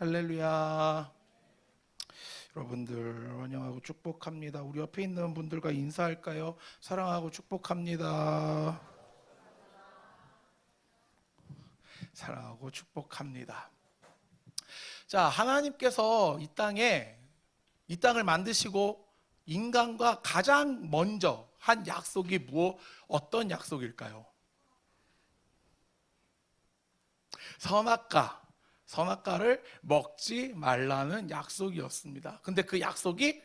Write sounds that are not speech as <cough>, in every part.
할렐루야. 여러분들 환영하고 축복합니다. 우리 옆에 있는 분들과 인사할까요? 사랑하고 축복합니다. 사랑하고 축복합니다. 자, 하나님께서 이 땅에 이 땅을 만드시고 인간과 가장 먼저 한 약속이 무엇 어떤 약속일까요? 선악과 선악과를 먹지 말라는 약속이었습니다. 근데 그 약속이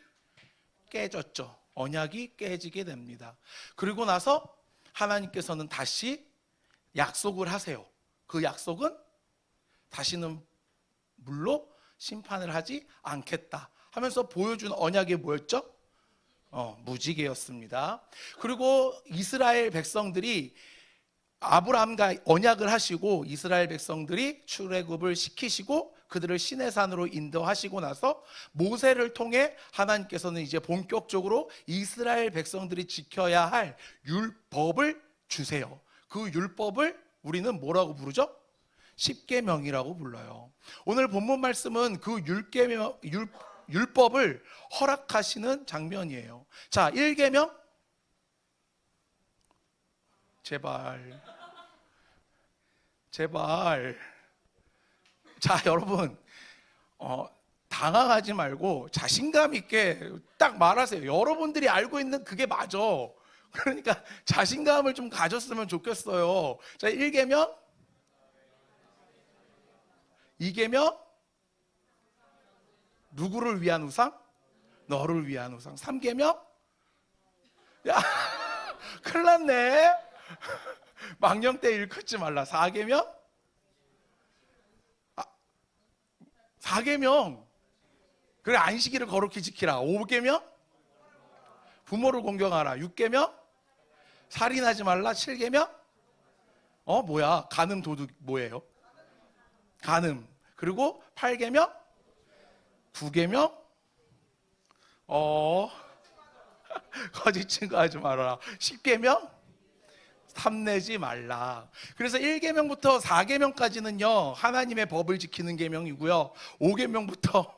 깨졌죠. 언약이 깨지게 됩니다. 그리고 나서 하나님께서는 다시 약속을 하세요. 그 약속은 다시는 물로 심판을 하지 않겠다 하면서 보여준 언약이 뭐였죠? 어, 무지개였습니다. 그리고 이스라엘 백성들이 아브라함과 언약을 하시고 이스라엘 백성들이 출애굽을 시키시고 그들을 시내산으로 인도하시고 나서 모세를 통해 하나님께서는 이제 본격적으로 이스라엘 백성들이 지켜야 할 율법을 주세요. 그 율법을 우리는 뭐라고 부르죠? 십계명이라고 불러요. 오늘 본문 말씀은 그 율계명 율 율법을 허락하시는 장면이에요. 자, 1계명 제발 제발 자, <laughs> 여러분 어 당황하지 말고 자신감 있게 딱 말하세요. 여러분들이 알고 있는 그게 맞아. 그러니까 자신감을 좀 가졌으면 좋겠어요. 자, 1계명 2계명 누구를 위한 우상? 너를 위한 우상. 3계명? 야, <laughs> 큰일 났네. 망령 때 일컫지 말라. 4계명? 아, 4계명. 그래 안식일을 거룩히 지키라. 5계명? 부모를 공경하라. 6계명? 살인하지 말라. 7계명? 어 뭐야? 간음 도둑 뭐예요? 간음. 그리고 8계명? 9계명? 어 <laughs> 거짓 증거하지 말아라. 10계명? 탐내지 말라. 그래서 1계명부터 4계명까지는요. 하나님의 법을 지키는 계명이고요. 5계명부터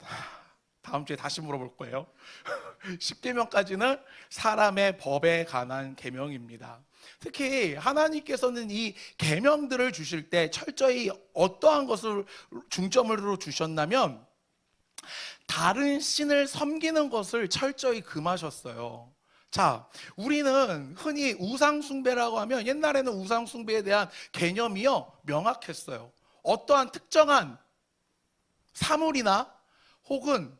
<laughs> 다음 주에 다시 물어볼 거예요. <laughs> 10계명까지는 사람의 법에 관한 계명입니다. 특히 하나님께서는 이 계명들을 주실 때 철저히 어떠한 것을 중점으로 주셨냐면 다른 신을 섬기는 것을 철저히 금하셨어요. 자, 우리는 흔히 우상숭배라고 하면 옛날에는 우상숭배에 대한 개념이요 명확했어요. 어떠한 특정한 사물이나 혹은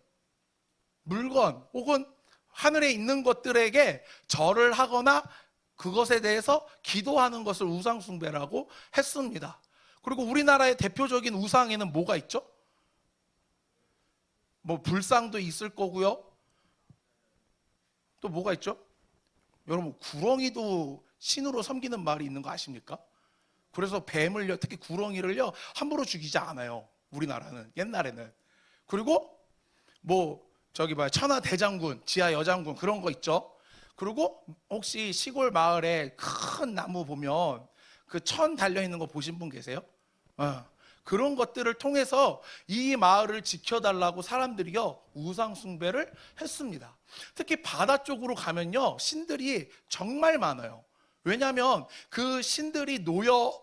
물건 혹은 하늘에 있는 것들에게 절을 하거나 그것에 대해서 기도하는 것을 우상숭배라고 했습니다. 그리고 우리나라의 대표적인 우상에는 뭐가 있죠? 뭐 불상도 있을 거고요. 또 뭐가 있죠? 여러분 구렁이도 신으로 섬기는 말이 있는 거 아십니까? 그래서 뱀을요, 특히 구렁이를요 함부로 죽이지 않아요. 우리나라는 옛날에는. 그리고 뭐 저기 뭐야 천하 대장군, 지하 여장군 그런 거 있죠. 그리고 혹시 시골 마을에 큰 나무 보면 그 천 달려 있는 거 보신 분 계세요? 어. 그런 것들을 통해서 이 마을을 지켜달라고 사람들이요 우상 숭배를 했습니다. 특히 바다 쪽으로 가면요 신들이 정말 많아요. 왜냐하면 그 신들이 노여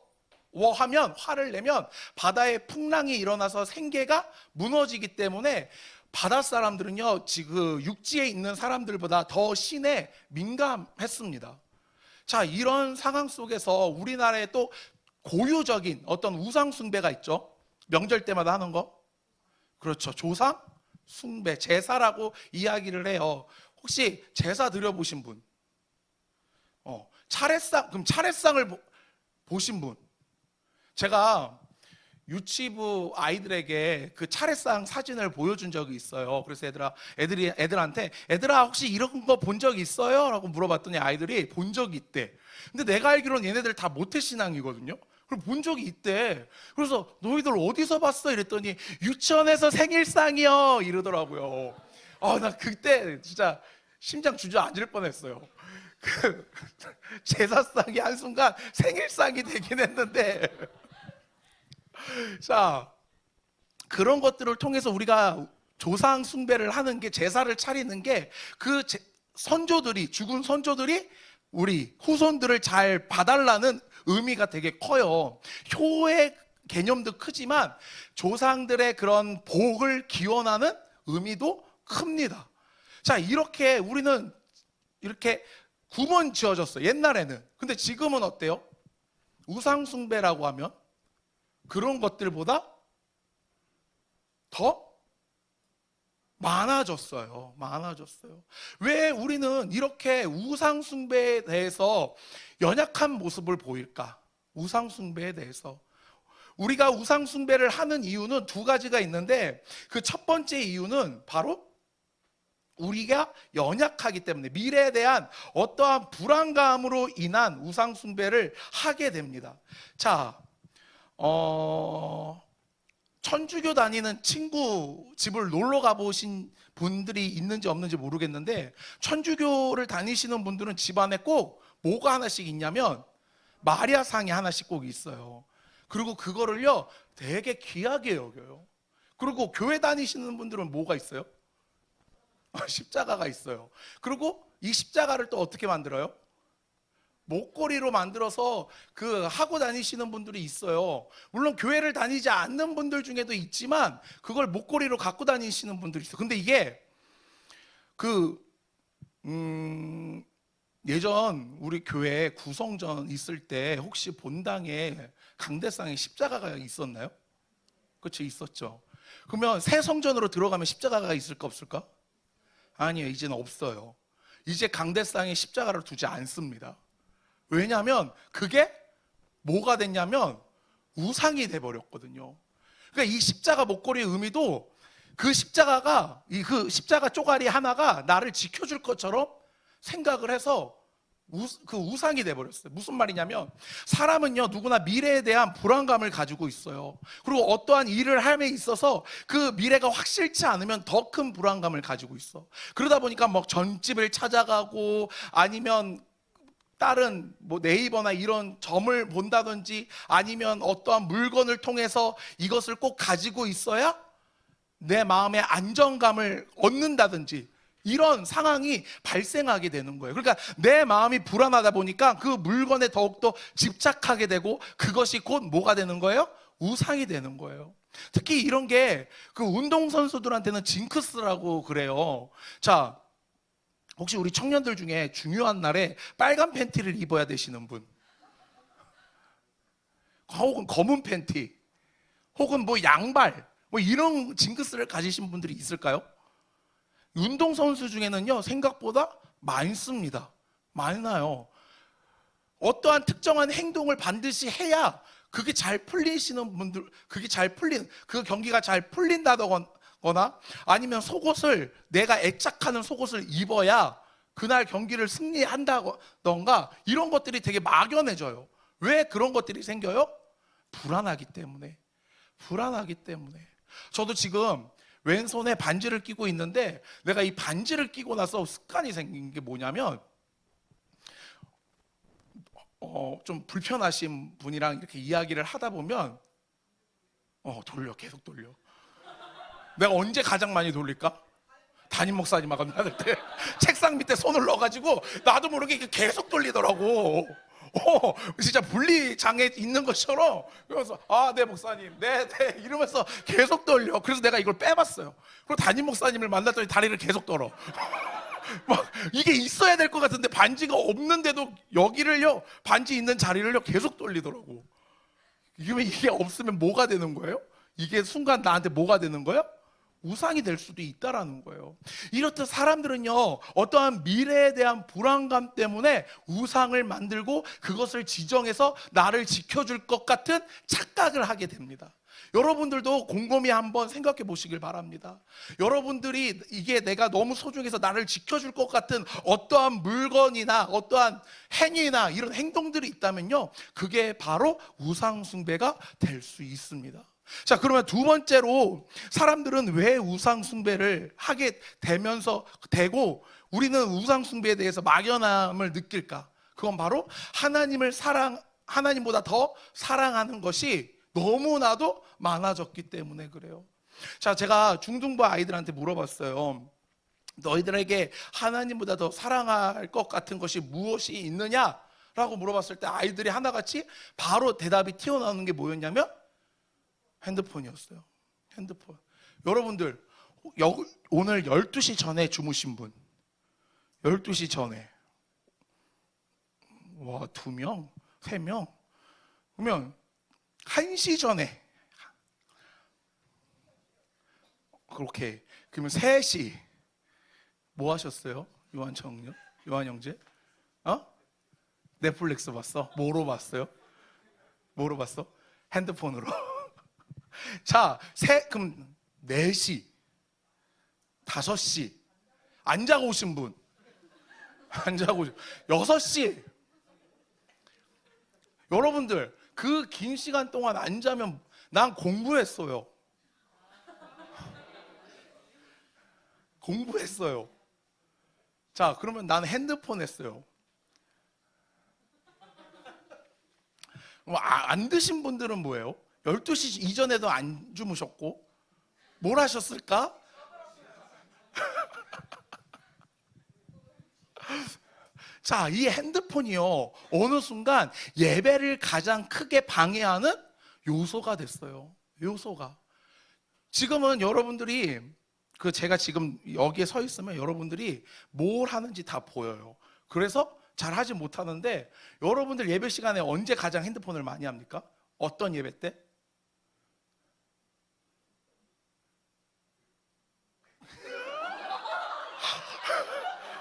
워하면 화를 내면 바다에 풍랑이 일어나서 생계가 무너지기 때문에 바다 사람들은요 지금 육지에 있는 사람들보다 더 신에 민감했습니다. 자 이런 상황 속에서 우리나라에 또 고유적인 어떤 우상 숭배가 있죠. 명절 때마다 하는 거. 그렇죠. 조상 숭배, 제사라고 이야기를 해요. 혹시 제사 드려 보신 분? 어, 차례상 그럼 차례상을 보, 보신 분? 제가 유치부 아이들에게 그 차례상 사진을 보여준 적이 있어요. 그래서 애들아, 애들이 애들한테 애들아 혹시 이런 거 본 적 있어요?라고 물어봤더니 아이들이 본 적이 있대. 근데 내가 알기로는 얘네들 다 모태 신앙이거든요. 그럼 본 적이 있대. 그래서 너희들 어디서 봤어? 이랬더니 유치원에서 생일상이요 이러더라고요. 아, 나 그때 진짜 심장 주저앉을 뻔했어요. 그 <laughs> 제사상이 한순간 생일상이 되긴 했는데 <laughs> 자 그런 것들을 통해서 우리가 조상 숭배를 하는 게 제사를 차리는 게 그 선조들이 죽은 선조들이 우리 후손들을 잘 봐달라는 의미가 되게 커요. 효의 개념도 크지만 조상들의 그런 복을 기원하는 의미도 큽니다. 자, 이렇게 우리는 이렇게 구분 지어졌어요. 옛날에는. 근데 지금은 어때요? 우상숭배라고 하면 그런 것들보다 더 많아졌어요. 많아졌어요. 왜 우리는 이렇게 우상숭배에 대해서 연약한 모습을 보일까? 우상숭배에 대해서. 우리가 우상숭배를 하는 이유는 두 가지가 있는데 그 첫 번째 이유는 바로 우리가 연약하기 때문에 미래에 대한 어떠한 불안감으로 인한 우상숭배를 하게 됩니다. 자, 어, 천주교 다니는 친구 집을 놀러 가보신 분들이 있는지 없는지 모르겠는데 천주교를 다니시는 분들은 집안에 꼭 뭐가 하나씩 있냐면 마리아상이 하나씩 꼭 있어요. 그리고 그거를요 되게 귀하게 여겨요. 그리고 교회 다니시는 분들은 뭐가 있어요? <laughs> 십자가가 있어요. 그리고 이 십자가를 또 어떻게 만들어요? 목걸이로 만들어서 그 하고 다니시는 분들이 있어요. 물론 교회를 다니지 않는 분들 중에도 있지만 그걸 목걸이로 갖고 다니시는 분들이 있어요. 근데 이게 그 음, 예전 우리 교회 구성전 있을 때 혹시 본당에 강대상에 십자가가 있었나요? 그렇죠, 있었죠. 그러면 새 성전으로 들어가면 십자가가 있을까 없을까? 아니요, 이제는 없어요. 이제 강대상에 십자가를 두지 않습니다. 왜냐하면 그게 뭐가 됐냐면 우상이 돼 버렸거든요. 그러니까 이 십자가 목걸이의 의미도 그 십자가가 이 그 십자가 쪼가리 하나가 나를 지켜줄 것처럼 생각을 해서 우, 그 우상이 돼 버렸어요. 무슨 말이냐면 사람은요 누구나 미래에 대한 불안감을 가지고 있어요. 그리고 어떠한 일을 함에 있어서 그 미래가 확실치 않으면 더 큰 불안감을 가지고 있어. 그러다 보니까 뭐 전집을 찾아가고 아니면 다른 뭐 네이버나 이런 점을 본다든지 아니면 어떠한 물건을 통해서 이것을 꼭 가지고 있어야 내 마음의 안정감을 얻는다든지 이런 상황이 발생하게 되는 거예요. 그러니까 내 마음이 불안하다 보니까 그 물건에 더욱더 집착하게 되고 그것이 곧 뭐가 되는 거예요? 우상이 되는 거예요. 특히 이런 게 그 운동선수들한테는 징크스라고 그래요. 자, 혹시 우리 청년들 중에 중요한 날에 빨간 팬티를 입어야 되시는 분? 혹은 검은 팬티? 혹은 뭐 양발? 뭐 이런 징크스를 가지신 분들이 있을까요? 운동선수 중에는요, 생각보다 많습니다. 많아요. 어떠한 특정한 행동을 반드시 해야 그게 잘 풀리시는 분들, 그게 잘 풀린, 그 경기가 잘 풀린다 거나 아니면 속옷을 내가 애착하는 속옷을 입어야 그날 경기를 승리한다던가 이런 것들이 되게 막연해져요. 왜 그런 것들이 생겨요? 불안하기 때문에. 불안하기 때문에. 저도 지금 왼손에 반지를 끼고 있는데 내가 이 반지를 끼고 나서 습관이 생긴 게 뭐냐면 어, 좀 불편하신 분이랑 이렇게 이야기를 하다 보면 어, 돌려 계속 돌려. 내가 언제 가장 많이 돌릴까? 담임 목사님 만날 때 <laughs> 책상 밑에 손을 넣어가지고 나도 모르게 계속 돌리더라고. 어, 진짜 분리 장애 있는 것처럼 그래서 아, 네 목사님, 네, 네 이러면서 계속 돌려. 그래서 내가 이걸 빼봤어요. 그리고 담임 목사님을 만났더니 다리를 계속 떨어. <laughs> 막 이게 있어야 될 것 같은데 반지가 없는데도 여기를요 반지 있는 자리를요 계속 돌리더라고. 이게 없으면 뭐가 되는 거예요? 이게 순간 나한테 뭐가 되는 거예요? 우상이 될 수도 있다라는 거예요. 이렇듯 사람들은요, 어떠한 미래에 대한 불안감 때문에 우상을 만들고 그것을 지정해서 나를 지켜줄 것 같은 착각을 하게 됩니다. 여러분들도 곰곰이 한번 생각해 보시길 바랍니다. 여러분들이 이게 내가 너무 소중해서 나를 지켜줄 것 같은 어떠한 물건이나 어떠한 행위나 이런 행동들이 있다면요, 그게 바로 우상숭배가 될 수 있습니다. 자, 그러면 두 번째로 사람들은 왜 우상 숭배를 하게 되면서 되고 우리는 우상 숭배에 대해서 막연함을 느낄까? 그건 바로 하나님을 사랑 하나님보다 더 사랑하는 것이 너무나도 많아졌기 때문에 그래요. 자, 제가 중등부 아이들한테 물어봤어요. 너희들에게 하나님보다 더 사랑할 것 같은 것이 무엇이 있느냐? 라고 물어봤을 때 아이들이 하나같이 바로 대답이 튀어나오는 게 뭐였냐면 핸드폰이었어요. 핸드폰. 여러분들, 여- 오늘 12시 전에 주무신 분, 12시 전에. 와, 두 명, 세 명. 그러면 1시 전에. 그렇게. 그러면 3시. 뭐 하셨어요? 요한청요? 요한 형제? 어? 넷플릭스 봤어? 뭐로 봤어요? 뭐로 봤어? 핸드폰으로. 자, 세, 그럼 4시, 5시, 안 자고 오신 분, <laughs> 안 자고 오신, 6시. 여러분들, 그 긴 시간 동안 안 자면 난 공부했어요. <laughs> 공부했어요. 자, 그러면 난 핸드폰 했어요. 아, 안 드신 분들은 뭐예요? 12시 이전에도 안 주무셨고 뭘 하셨을까? <laughs> 자, 이 핸드폰이요. 어느 순간 예배를 가장 크게 방해하는 요소가 됐어요. 요소가. 지금은 여러분들이 그 제가 지금 여기에 서 있으면 여러분들이 뭘 하는지 다 보여요. 그래서 잘 하지 못하는데 여러분들 예배 시간에 언제 가장 핸드폰을 많이 합니까? 어떤 예배 때?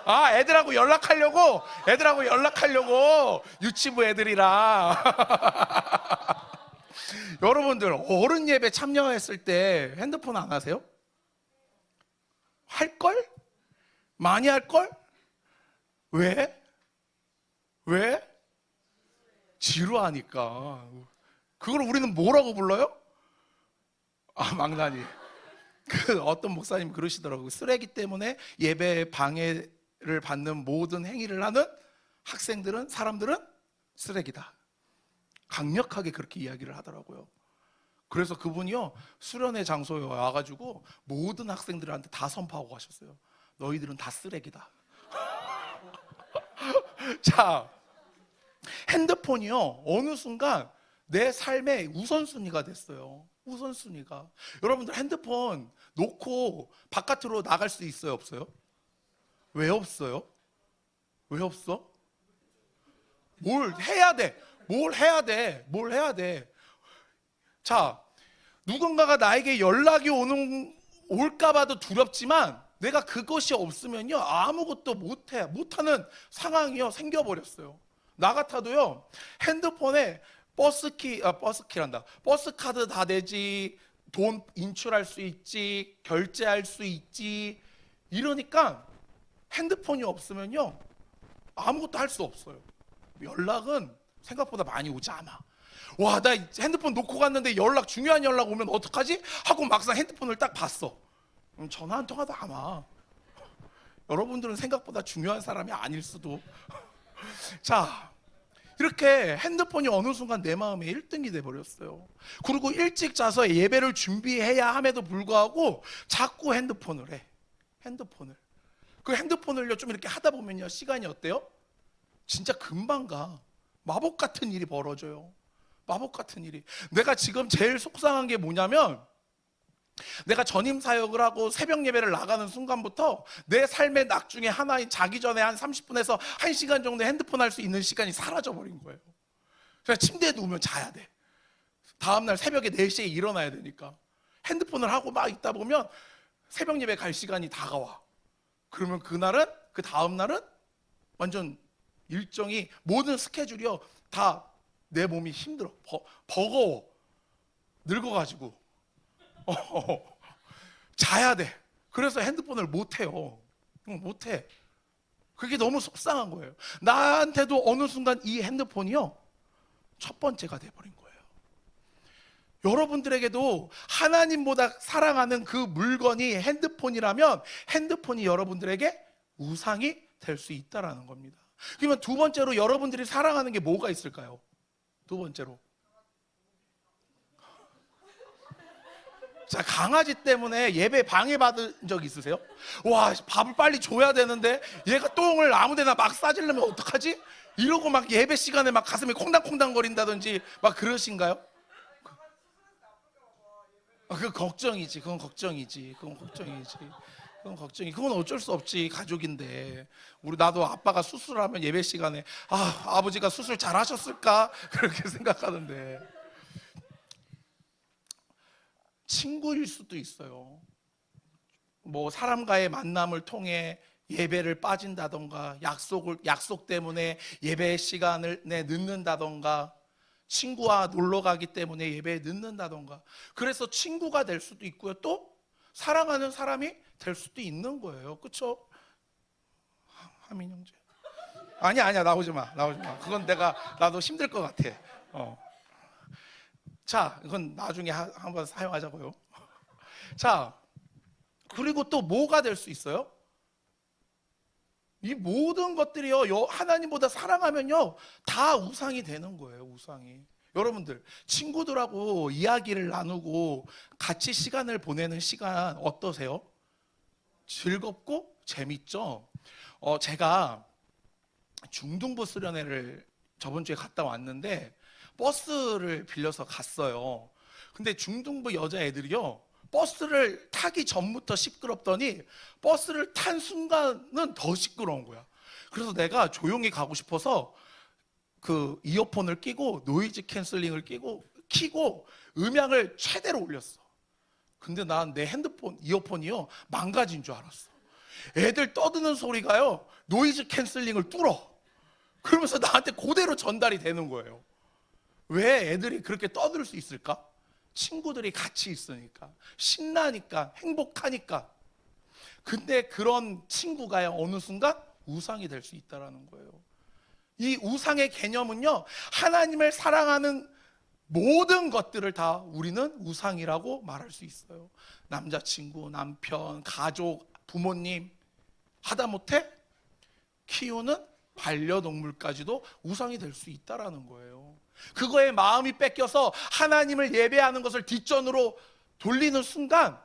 아, 애들하고 연락하려고, 애들하고 연락하려고, 유치부 애들이랑. <laughs> 여러분들, 어른 예배 참여했을 때 핸드폰 안 하세요? 할 걸? 많이 할 걸? 왜? 왜? 지루하니까. 그걸 우리는 뭐라고 불러요? 아, 망나니. 그 어떤 목사님 그러시더라고요. 쓰레기 때문에 예배 방해 를 받는 모든 행위를 하는 학생들은 사람들은 쓰레기다. 강력하게 그렇게 이야기를 하더라고요. 그래서 그분이요 수련회 장소에 와가지고 모든 학생들한테 다 선포하고 가셨어요. 너희들은 다 쓰레기다. <laughs> 자, 핸드폰이요 어느 순간 내 삶의 우선순위가 됐어요. 우선순위가. 여러분들 핸드폰 놓고 바깥으로 나갈 수 있어요, 없어요? 왜 없어요? 왜 없어? 뭘 해야 돼? 뭘 해야 돼? 뭘 해야 돼? 자, 누군가가 나에게 연락이 오는 올까봐도 두렵지만 내가 그것이 없으면요 아무것도 못해 못하는 상황이요 생겨버렸어요. 나 같아도요 핸드폰에 버스키 아 버스키란다 버스 카드 다 내지 돈 인출할 수 있지 결제할 수 있지 이러니까 핸드폰이 없으면요 아무것도 할 수 없어요. 연락은 생각보다 많이 오지 않아. 와, 나 핸드폰 놓고 갔는데 연락 중요한 연락 오면 어떡하지? 하고 막상 핸드폰을 딱 봤어. 그럼 전화 한 통화도 안 와. <laughs> 여러분들은 생각보다 중요한 사람이 아닐 수도. <laughs> 자, 이렇게 핸드폰이 어느 순간 내 마음에 1등이 돼 버렸어요. 그리고 일찍 자서 예배를 준비해야 함에도 불구하고 자꾸 핸드폰을 해. 핸드폰을. 그 핸드폰을요 좀 이렇게 하다 보면요 시간이 어때요? 진짜 금방 가. 마법 같은 일이 벌어져요. 마법 같은 일이. 내가 지금 제일 속상한 게 뭐냐면 내가 전임 사역을 하고 새벽 예배를 나가는 순간부터 내 삶의 낙 중에 하나인 자기 전에 한 30분에서 1시간 정도 핸드폰 할 수 있는 시간이 사라져 버린 거예요. 그래서 침대에 누우면 자야 돼. 다음 날 새벽에 4시에 일어나야 되니까. 핸드폰을 하고 막 있다 보면 새벽 예배 갈 시간이 다가와. 그러면 그날은 그 다음 날은 완전 일정이 모든 스케줄이요 다 내 몸이 힘들어 버, 버거워 늙어가지고 <laughs> 어, 자야 돼 그래서 핸드폰을 못 해요 못 해. 그게 너무 속상한 거예요. 나한테도 어느 순간 이 핸드폰이요 첫 번째가 돼버린 거예요. 여러분들에게도 하나님보다 사랑하는 그 물건이 핸드폰이라면 핸드폰이 여러분들에게 우상이 될 수 있다라는 겁니다. 그러면 두 번째로 여러분들이 사랑하는 게 뭐가 있을까요? 두 번째로. 자, 강아지 때문에 예배 방해받은 적 있으세요? 와, 밥을 빨리 줘야 되는데 얘가 똥을 아무 데나 막 싸지려면 어떡하지? 이러고 막 예배 시간에 막 가슴이 콩당콩당 거린다든지 막 그러신가요? 아, 그 걱정이지. 그건 걱정이지. 그건 걱정이지. 그건 걱정이. 그건 어쩔 수 없지. 가족인데. 우리 나도 아빠가 수술하면 예배 시간에 아, 아버지가 수술 잘 하셨을까? <laughs> 그렇게 생각하는데. 친구일 수도 있어요. 뭐 사람과의 만남을 통해 예배를 빠진다던가 약속을 약속 때문에 예배 시간을 내 늦는다던가 친구와 놀러 가기 때문에 예배에 늦는다던가 그래서 친구가 될 수도 있고요. 또 사랑하는 사람이 될 수도 있는 거예요. 그렇죠? 하민 형제. 아니야 아니야 나오지 마 나오지 마. 그건 내가 나도 힘들 것 같아. 어. 자, 이건 나중에 하- 한번 사용하자고요. <laughs> 자, 그리고 또 뭐가 될 수 있어요? 이 모든 것들이요, 여- 하나님보다 사랑하면요, 다 우상이 되는 거예요, 우상이. 여러분들, 친구들하고 이야기를 나누고 같이 시간을 보내는 시간 어떠세요? 즐겁고 재밌죠? 어, 제가 중등부 수련회를 저번 주에 갔다 왔는데 버스를 빌려서 갔어요. 근데 중등부 여자애들이요. 버스를 타기 전부터 시끄럽더니 버스를 탄 순간은 더 시끄러운 거야. 그래서 내가 조용히 가고 싶어서 그 이어폰을 끼고 노이즈 캔슬링을 끼고 키고 음향을 최대로 올렸어. 근데 난 내 핸드폰 이어폰이요 망가진 줄 알았어. 애들 떠드는 소리가요 노이즈 캔슬링을 뚫어. 그러면서 나한테 그대로 전달이 되는 거예요. 왜 애들이 그렇게 떠들 수 있을까? 친구들이 같이 있으니까 신나니까 행복하니까. 근데 그런 친구가 어느 순간 우상이 될 수 있다라는 거예요. 이 우상의 개념은요 하나님을 사랑하는 모든 것들을 다 우리는 우상이라고 말할 수 있어요. 남자친구, 남편, 가족, 부모님 하다못해 키우는 반려동물까지도 우상이 될 수 있다라는 거예요. 그거에 마음이 뺏겨서 하나님을 예배하는 것을 뒷전으로 돌리는 순간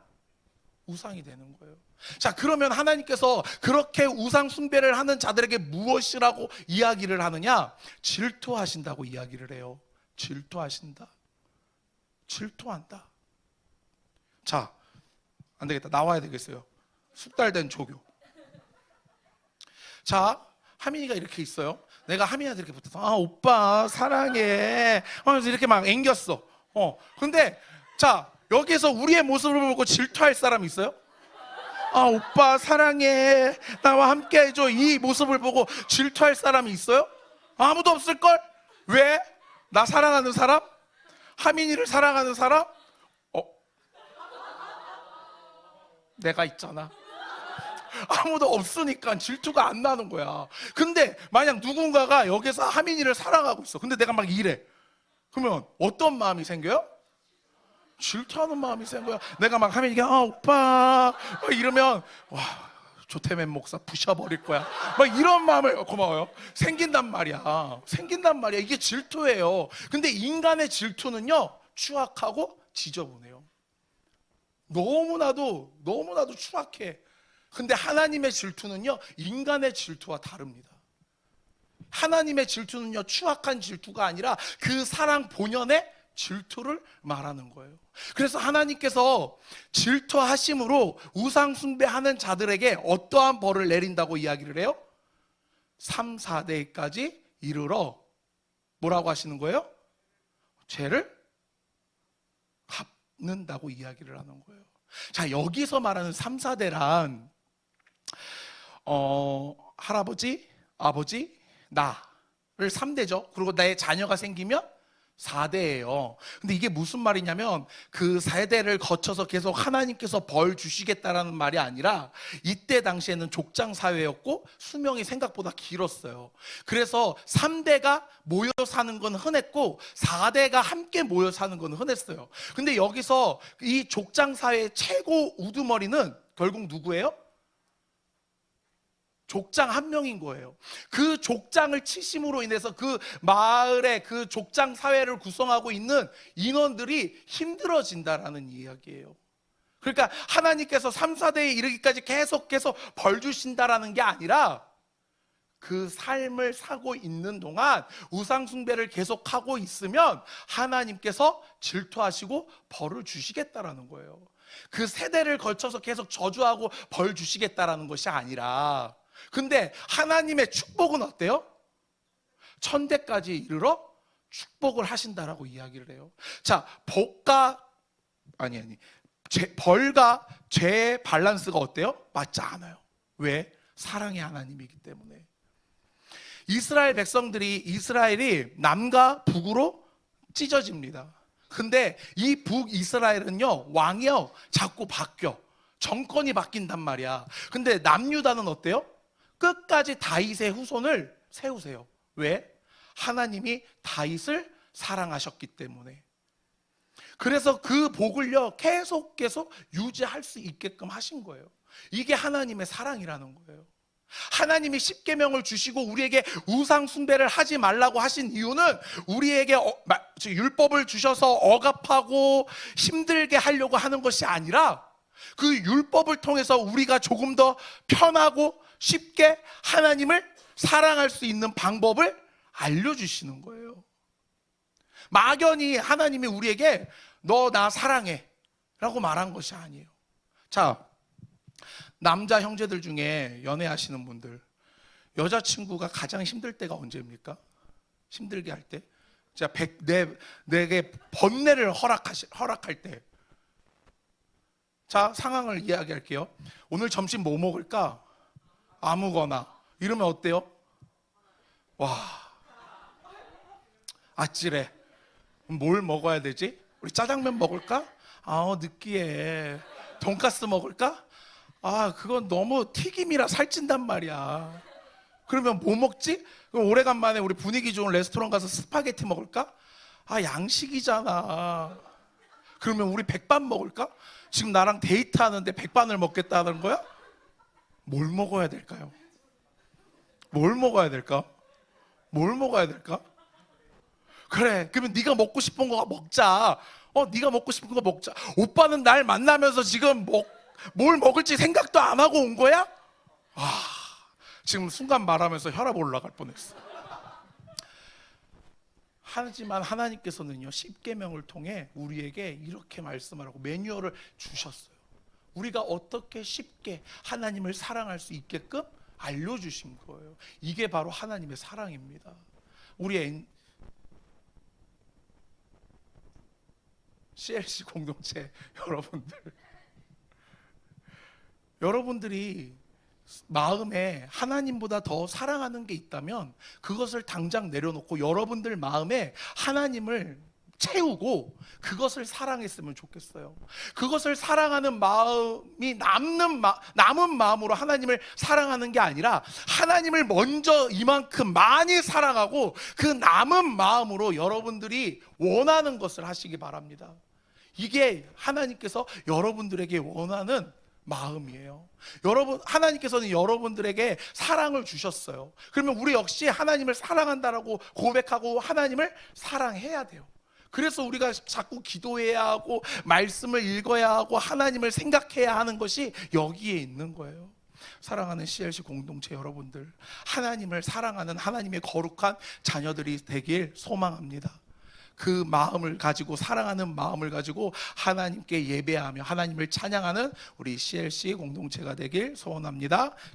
우상이 되는 거예요. 자, 그러면 하나님께서 그렇게 우상 숭배를 하는 자들에게 무엇이라고 이야기를 하느냐? 질투하신다고 이야기를 해요. 질투하신다. 질투한다. 자, 안 되겠다. 나와야 되겠어요. 숙달된 조교. 자, 하민이가 이렇게 있어요. 내가 하민이한테 이렇게 붙어서 아 오빠 사랑해. 하면서 이렇게 막 앵겼어. 어. 근데 자 여기서 우리의 모습을 보고 질투할 사람 있어요? 아 오빠 사랑해. 나와 함께 해줘. 이 모습을 보고 질투할 사람이 있어요? 아무도 없을 걸? 왜? 나 사랑하는 사람? 하민이를 사랑하는 사람? 어? 내가 있잖아. 아무도 없으니까 질투가 안 나는 거야. 근데 만약 누군가가 여기서 하민이를 사랑하고 있어. 근데 내가 막 이래. 그러면 어떤 마음이 생겨요? 질투하는 마음이 생겨요. 내가 막 하민이가 아 오빠 막 이러면 와 조태맨 목사 부셔버릴 거야. 막 이런 마음을 어, 고마워요. 생긴단 말이야. 생긴단 말이야. 이게 질투예요. 근데 인간의 질투는요 추악하고 지저분해요. 너무나도 너무나도 추악해. 근데 하나님의 질투는요, 인간의 질투와 다릅니다. 하나님의 질투는요, 추악한 질투가 아니라 그 사랑 본연의 질투를 말하는 거예요. 그래서 하나님께서 질투하심으로 우상숭배하는 자들에게 어떠한 벌을 내린다고 이야기를 해요? 3, 4대까지 이르러 뭐라고 하시는 거예요? 죄를 갚는다고 이야기를 하는 거예요. 자, 여기서 말하는 3, 4대란 어, 할아버지, 아버지, 나를 3대죠. 그리고 나의 자녀가 생기면 4대예요. 근데 이게 무슨 말이냐면 그 세대를 거쳐서 계속 하나님께서 벌 주시겠다라는 말이 아니라 이때 당시에는 족장 사회였고 수명이 생각보다 길었어요. 그래서 3대가 모여 사는 건 흔했고 4대가 함께 모여 사는 건 흔했어요. 근데 여기서 이 족장 사회의 최고 우두머리는 결국 누구예요? 족장 한 명인 거예요. 그 족장을 치심으로 인해서 그 마을의 그 족장 사회를 구성하고 있는 인원들이 힘들어진다라는 이야기예요. 그러니까 하나님께서 3, 4대에 이르기까지 계속해서 벌 주신다라는 게 아니라 그 삶을 사고 있는 동안 우상숭배를 계속하고 있으면 하나님께서 질투하시고 벌을 주시겠다라는 거예요. 그 세대를 걸쳐서 계속 저주하고 벌 주시겠다라는 것이 아니라 근데 하나님의 축복은 어때요? 천대까지 이르러 축복을 하신다라고 이야기를 해요. 자, 복과 아니 아니 죄, 벌과 죄의 밸런스가 어때요? 맞지 않아요. 왜? 사랑의 하나님이기 때문에. 이스라엘 백성들이 이스라엘이 남과 북으로 찢어집니다. 근데 이 북이스라엘은요 왕이요 자꾸 바뀌어 정권이 바뀐단 말이야. 근데 남유다는 어때요? 끝까지 다윗의 후손을 세우세요. 왜? 하나님이 다윗을 사랑하셨기 때문에. 그래서 그 복을요 계속 계속 유지할 수 있게끔 하신 거예요. 이게 하나님의 사랑이라는 거예요. 하나님이 십계명을 주시고 우리에게 우상 숭배를 하지 말라고 하신 이유는 우리에게 어, 율법을 주셔서 억압하고 힘들게 하려고 하는 것이 아니라 그 율법을 통해서 우리가 조금 더 편하고 쉽게 하나님을 사랑할 수 있는 방법을 알려주시는 거예요. 막연히 하나님이 우리에게 너 나 사랑해 라고 말한 것이 아니에요. 자, 남자 형제들 중에 연애하시는 분들 여자친구가 가장 힘들 때가 언제입니까? 힘들게 할 때? 자, 백, 내, 내게 번뇌를 허락하시, 허락할 때. 자, 상황을 이야기할게요. 오늘 점심 뭐 먹을까? 아무거나. 이러면 어때요? 와. 아찔해. 뭘 먹어야 되지? 우리 짜장면 먹을까? 아, 느끼해. 돈가스 먹을까? 아, 그건 너무 튀김이라 살찐단 말이야. 그러면 뭐 먹지? 그럼 오래간만에 우리 분위기 좋은 레스토랑 가서 스파게티 먹을까? 아, 양식이잖아. 그러면 우리 백반 먹을까? 지금 나랑 데이트하는데 백반을 먹겠다는 거야? 뭘 먹어야 될까요? 뭘 먹어야 될까? 뭘 먹어야 될까? 그래. 그러면 네가 먹고 싶은 거 먹자. 어, 네가 먹고 싶은 거 먹자. 오빠는 날 만나면서 지금 먹, 뭘 먹을지 생각도 안 하고 온 거야? 아, 지금 순간 말하면서 혈압 올라갈 뻔했어. 하지만 하나님께서는요 십계명을 통해 우리에게 이렇게 말씀하라고 매뉴얼을 주셨어요. 우리가 어떻게 쉽게 하나님을 사랑할 수 있게끔 알려주신 거예요. 이게 바로 하나님의 사랑입니다. 우리 CLC 공동체 <laughs> 여러분들 여러분들이 마음에 하나님보다 더 사랑하는 게 있다면 그것을 당장 내려놓고 여러분들 마음에 하나님을 채우고 그것을 사랑했으면 좋겠어요. 그것을 사랑하는 마음이 남는 마, 남은 마음으로 하나님을 사랑하는 게 아니라 하나님을 먼저 이만큼 많이 사랑하고 그 남은 마음으로 여러분들이 원하는 것을 하시기 바랍니다. 이게 하나님께서 여러분들에게 원하는 마음이에요. 여러분 하나님께서는 여러분들에게 사랑을 주셨어요. 그러면 우리 역시 하나님을 사랑한다라고 고백하고 하나님을 사랑해야 돼요. 그래서 우리가 자꾸 기도해야 하고 말씀을 읽어야 하고 하나님을 생각해야 하는 것이 여기에 있는 거예요. 사랑하는 CLC 공동체 여러분들, 하나님을 사랑하는 하나님의 거룩한 자녀들이 되길 소망합니다. 그 마음을 가지고 사랑하는 마음을 가지고 하나님께 예배하며 하나님을 찬양하는 우리 CLC 공동체가 되길 소원합니다.